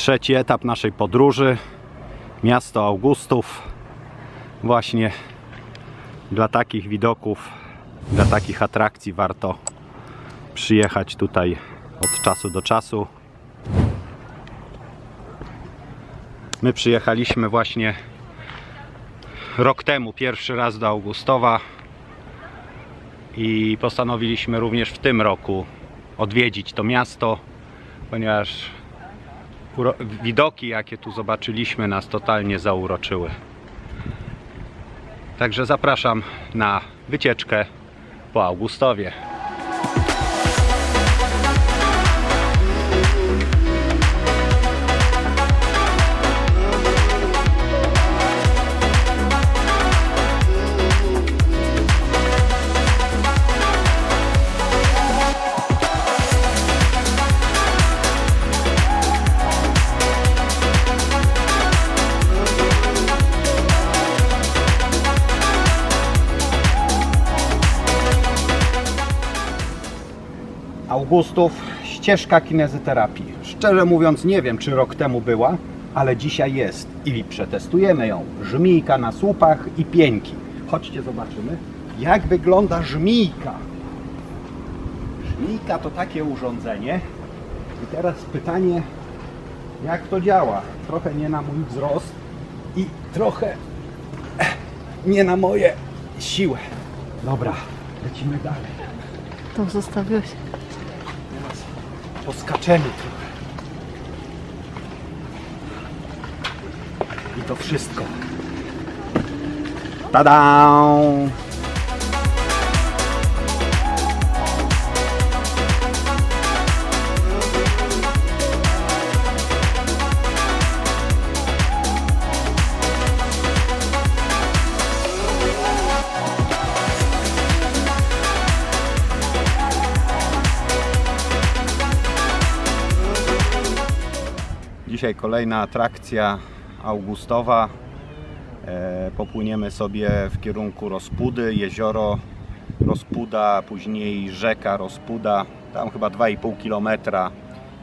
trzeci etap naszej podróży. Miasto Augustów. Właśnie dla takich widoków, dla takich atrakcji warto przyjechać tutaj od czasu do czasu. My przyjechaliśmy właśnie rok temu pierwszy raz do Augustowa i postanowiliśmy również w tym roku odwiedzić to miasto, ponieważ widoki, jakie tu zobaczyliśmy, nas totalnie zauroczyły. Także zapraszam na wycieczkę po Augustowie. Augustów, ścieżka kinezyterapii. Szczerze mówiąc, nie wiem, czy rok temu była, ale dzisiaj jest i przetestujemy ją. Żmijka na słupach i pieńki. Chodźcie, zobaczymy, jak wygląda żmijka. Żmijka to takie urządzenie. I teraz pytanie, jak to działa? Trochę nie na mój wzrost i trochę eh, nie na moje siły. Dobra, lecimy dalej. To zostawiłeś. Poskaczemy trochę. I to wszystko. Tada! Dzisiaj kolejna atrakcja augustowa. E, popłyniemy sobie w kierunku Rozpudy, jezioro Rozpuda, później rzeka Rozpuda. Tam chyba 2,5 km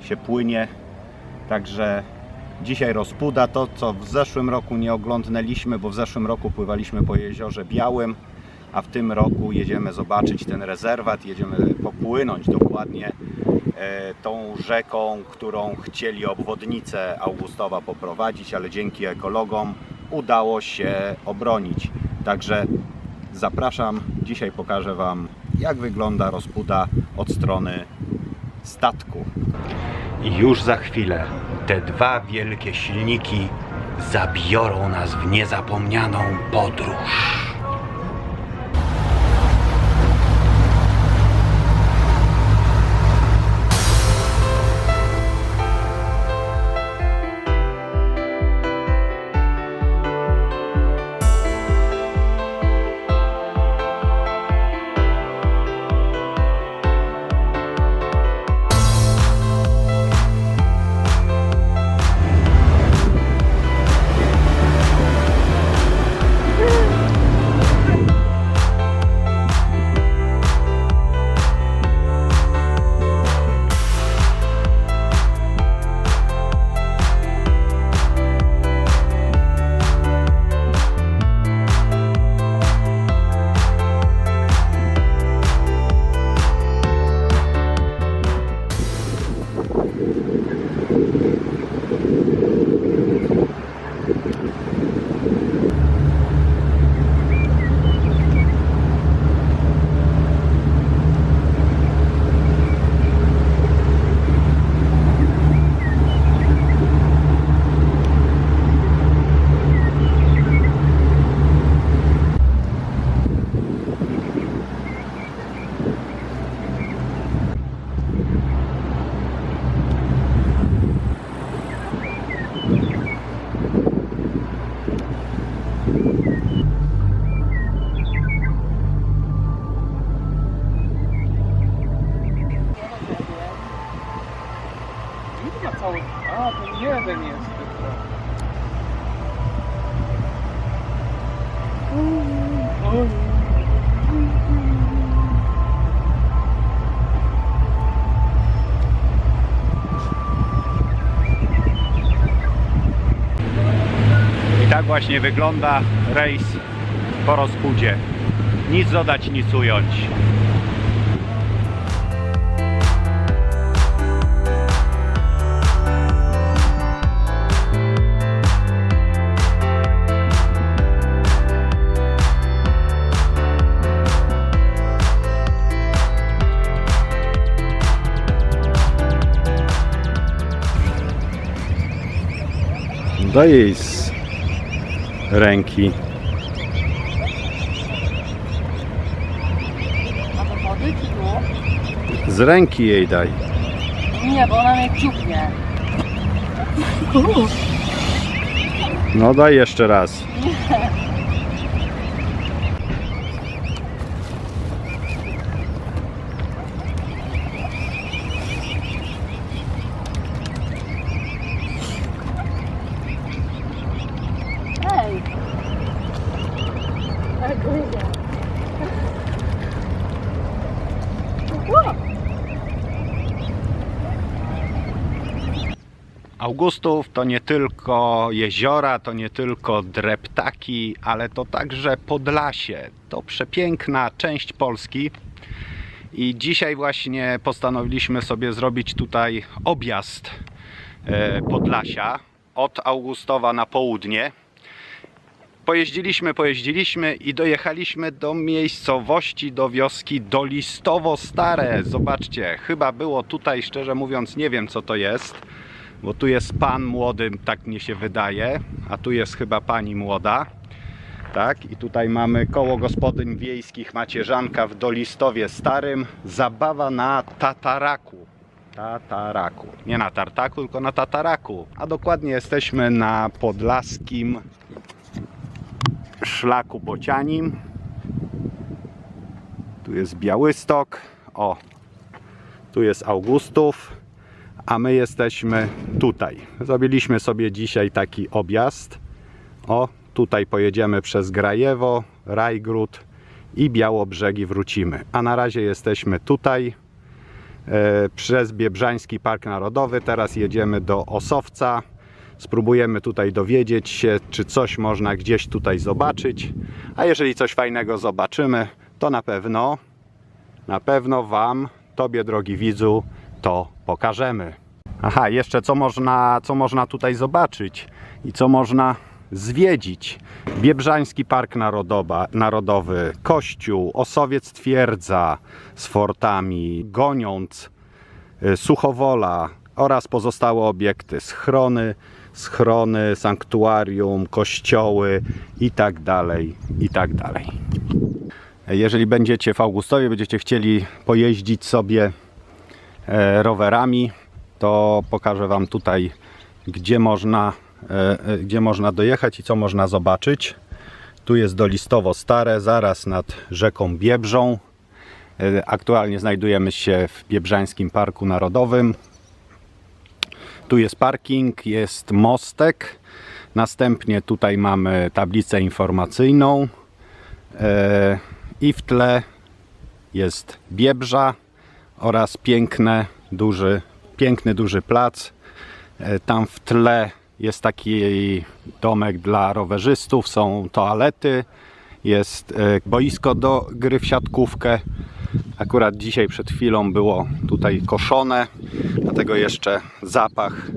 się płynie. Także dzisiaj Rozpuda, to co w zeszłym roku nie oglądnęliśmy, bo w zeszłym roku pływaliśmy po jeziorze Białym, a w tym roku jedziemy zobaczyć ten rezerwat, jedziemy popłynąć dokładnie tą rzeką, którą chcieli obwodnicę Augustowa poprowadzić, ale dzięki ekologom udało się obronić. Także zapraszam, dzisiaj pokażę Wam jak wygląda rozpuda od strony statku. I już za chwilę te dwa wielkie silniki zabiorą nas w niezapomnianą podróż. Kilka cały. A, ten jeden jest tylko. Oj. Tak właśnie wygląda rejs po rozpudzie. Nic dodać, nic ująć. Daj jej z ręki. Z ręki jej daj. Nie, bo ona mnie ciupnie. No daj jeszcze raz. Ej! Augustów to nie tylko jeziora, to nie tylko dreptaki, ale to także Podlasie. To przepiękna część Polski. I dzisiaj właśnie postanowiliśmy sobie zrobić tutaj objazd e, Podlasia od Augustowa na południe. Pojeździliśmy, pojeździliśmy i dojechaliśmy do miejscowości, do wioski Dolistowo Stare. Zobaczcie, chyba było tutaj, szczerze mówiąc, nie wiem co to jest, bo tu jest pan młody, tak mnie się wydaje, a tu jest chyba pani młoda. Tak, i tutaj mamy koło gospodyń wiejskich Macierzanka w Dolistowie Starym. Zabawa na tataraku. Tataraku. Nie na tartaku, tylko na tataraku. A dokładnie jesteśmy na podlaskim szlaku bocianim. Tu jest Białystok. O, tu jest Augustów. A my jesteśmy tutaj. Zrobiliśmy sobie dzisiaj taki objazd. O, tutaj pojedziemy przez Grajewo, Rajgród i Białobrzegi wrócimy. A na razie jesteśmy tutaj e, przez Biebrzański Park Narodowy. Teraz jedziemy do Osowca. Spróbujemy tutaj dowiedzieć się, czy coś można gdzieś tutaj zobaczyć. A jeżeli coś fajnego zobaczymy, to na pewno, na pewno Wam, Tobie drogi widzu, to pokażemy. Aha, jeszcze co można, co można tutaj zobaczyć i co można zwiedzić. Biebrzański Park Narodowa, Narodowy, Kościół, Osowiec Twierdza z fortami, Goniąc, y, Suchowola oraz pozostałe obiekty, schrony, schrony, sanktuarium, kościoły i tak dalej, i tak dalej. Jeżeli będziecie w Augustowie, będziecie chcieli pojeździć sobie rowerami, to pokażę Wam tutaj, gdzie można, e, e, gdzie można dojechać i co można zobaczyć. Tu jest Dolistowo Stare, zaraz nad rzeką Biebrzą. E, Aktualnie znajdujemy się w Biebrzańskim Parku Narodowym. Tu jest parking, jest mostek. Następnie tutaj mamy tablicę informacyjną. E, I w tle jest Biebrza oraz piękne, duży, piękny, duży plac. E, Tam w tle jest taki domek dla rowerzystów, są toalety, jest e, boisko do gry w siatkówkę. Akurat dzisiaj przed chwilą było tutaj koszone, dlatego jeszcze zapach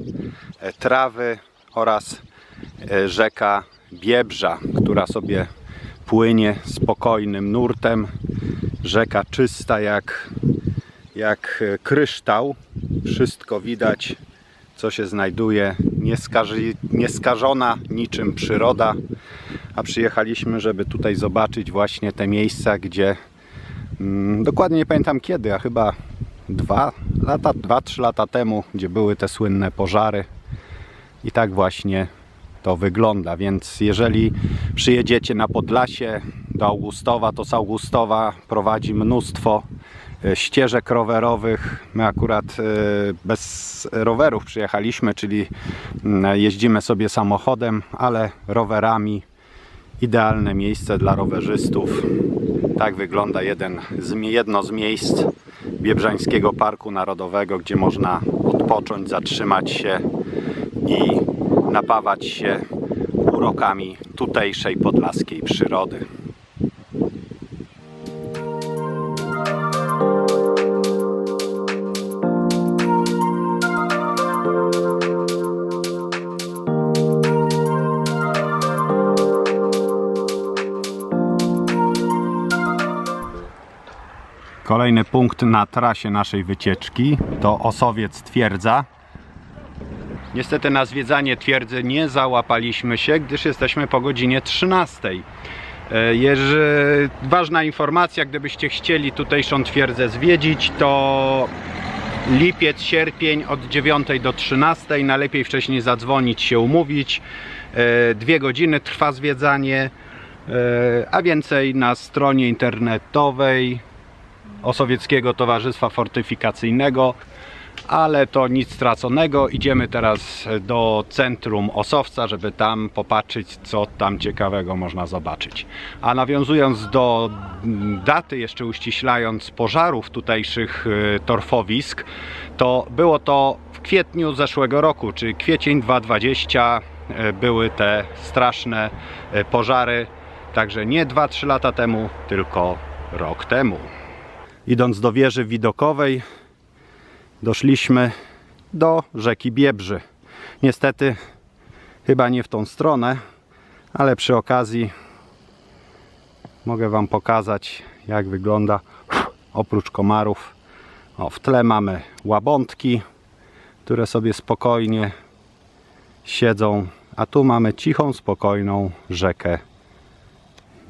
e, trawy oraz rzeka Biebrza, która sobie płynie spokojnym nurtem. Rzeka czysta jak, jak e, kryształ. Wszystko widać, co się znajduje. Nieskaży, nieskażona niczym przyroda. A przyjechaliśmy, żeby tutaj zobaczyć właśnie te miejsca, gdzie mm, dokładnie nie pamiętam kiedy, a chyba dwa lata, dwa, trzy lata temu, gdzie były te słynne pożary. I tak właśnie to wygląda. Więc jeżeli przyjedziecie na Podlasie do Augustowa, to z Augustowa prowadzi mnóstwo ścieżek rowerowych. My akurat e, bez rowerów przyjechaliśmy, czyli jeździmy sobie samochodem, ale rowerami. Idealne miejsce dla rowerzystów. Tak wygląda jeden z, jedno z miejsc Biebrzańskiego Parku Narodowego, gdzie można odpocząć, zatrzymać się i napawać się urokami tutejszej podlaskiej przyrody. Kolejny punkt na trasie naszej wycieczki to Osowiec Twierdza. Niestety na zwiedzanie twierdzy nie załapaliśmy się, gdyż jesteśmy po godzinie 13. E, Jeży... Ważna informacja, gdybyście chcieli tutejszą twierdzę zwiedzić, to lipiec, sierpień od 9 do 13. Najlepiej wcześniej zadzwonić, się umówić. E, Dwie godziny trwa zwiedzanie, e, a więcej na stronie internetowej Osowieckiego Towarzystwa Fortyfikacyjnego, ale to nic straconego. Idziemy teraz do centrum Osowca, żeby tam popatrzeć, co tam ciekawego można zobaczyć. A nawiązując do daty, jeszcze uściślając pożarów tutejszych y, torfowisk, to było to w kwietniu zeszłego roku, czyli kwiecień 2020 y, były te straszne y, pożary. Także nie 2-3 lata temu, tylko rok temu. Idąc do wieży widokowej, doszliśmy do rzeki Biebrzy. Niestety, chyba nie w tą stronę, ale przy okazji mogę Wam pokazać, jak wygląda oprócz komarów. O, w tle mamy łabątki, które sobie spokojnie siedzą, a tu mamy cichą, spokojną rzekę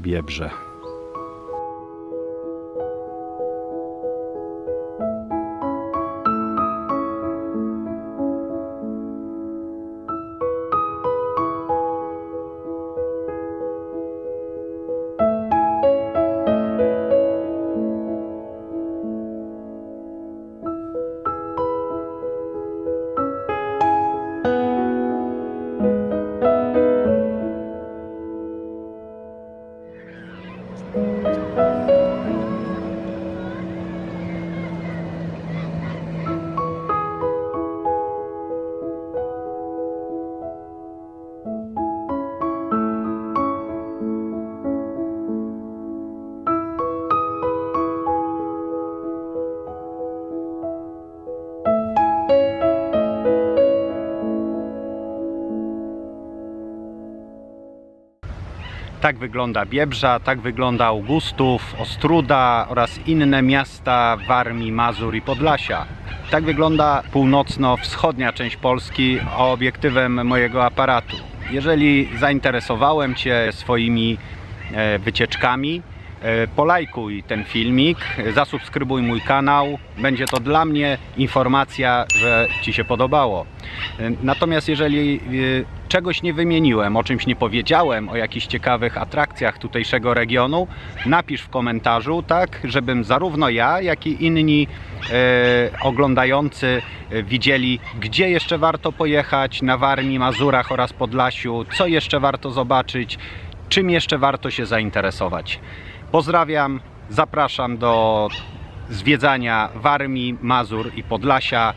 Biebrze. Tak wygląda Biebrza, tak wygląda Augustów, Ostruda oraz inne miasta Warmii, Mazur i Podlasia. Tak wygląda północno-wschodnia część Polski obiektywem mojego aparatu. Jeżeli zainteresowałem Cię swoimi e, wycieczkami, polajkuj ten filmik, e, zasubskrybuj mój kanał. Będzie to dla mnie informacja, że Ci się podobało. E, Natomiast jeżeli e, czegoś nie wymieniłem, o czymś nie powiedziałem, o jakichś ciekawych atrakcjach tutejszego regionu, napisz w komentarzu, tak, żebym zarówno ja, jak i inni e, oglądający e, widzieli, gdzie jeszcze warto pojechać na Warmii, Mazurach oraz Podlasiu, co jeszcze warto zobaczyć, czym jeszcze warto się zainteresować. Pozdrawiam, zapraszam do zwiedzania Warmii, Mazur i Podlasia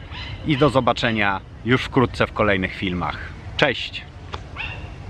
i do zobaczenia już wkrótce w kolejnych filmach. Cześć!